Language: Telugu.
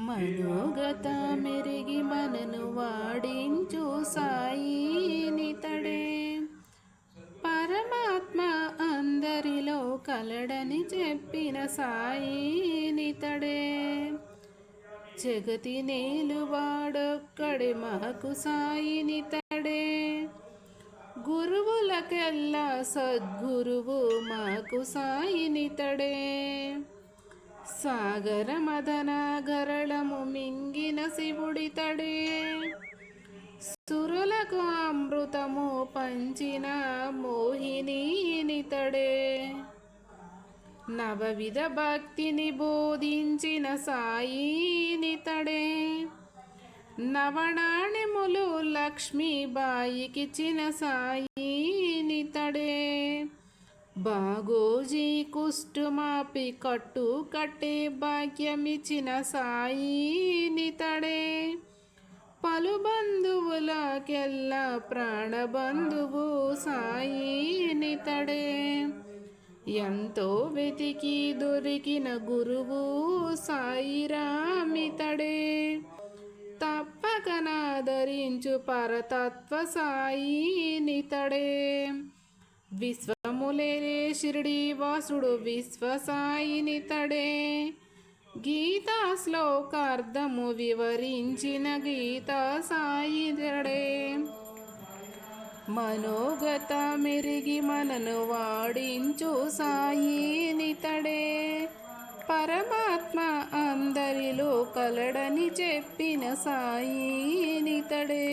మనోగత మెరిగి మనను వాడించు సాయినితడే పరమాత్మ అందరిలో కలడని చెప్పిన సాయినితడే జగతి నేలువాడొక్కడి మాకు సాయినితడే గురువులకెల్లా సద్గురువు మాకు సాయినితడే సాగర మదన గరళము మింగిన శివుడితడే సురులకు అమృతము పంచిన మోహినీనితడే నవవిధ భక్తిని బోధించిన సాయినితడే నవనాణ్యములు లక్ష్మీబాయికిచ్చిన సాయినితడే బాగోజీ కుష్టుమాపి కట్టు కట్టే భాగ్యమిచ్చిన సాయినితడే పలు బంధువులకెల్లా ప్రాణబంధువు సాయినితడే ఎంతో వెతికి దొరికిన గురువు సాయిరామితడే తప్పక నాదరించు పరతత్వ సాయినితడే విశ్వములేరే షిరిడి వాసుడు విశ్వ సాయినితడే గీతా శ్లోకార్థము వివరించిన గీతా సాయితడే మనోగత మెరిగి మనను వాడించు సాయినితడే పరమాత్మ అందరిలో కలడని చెప్పిన సాయినితడే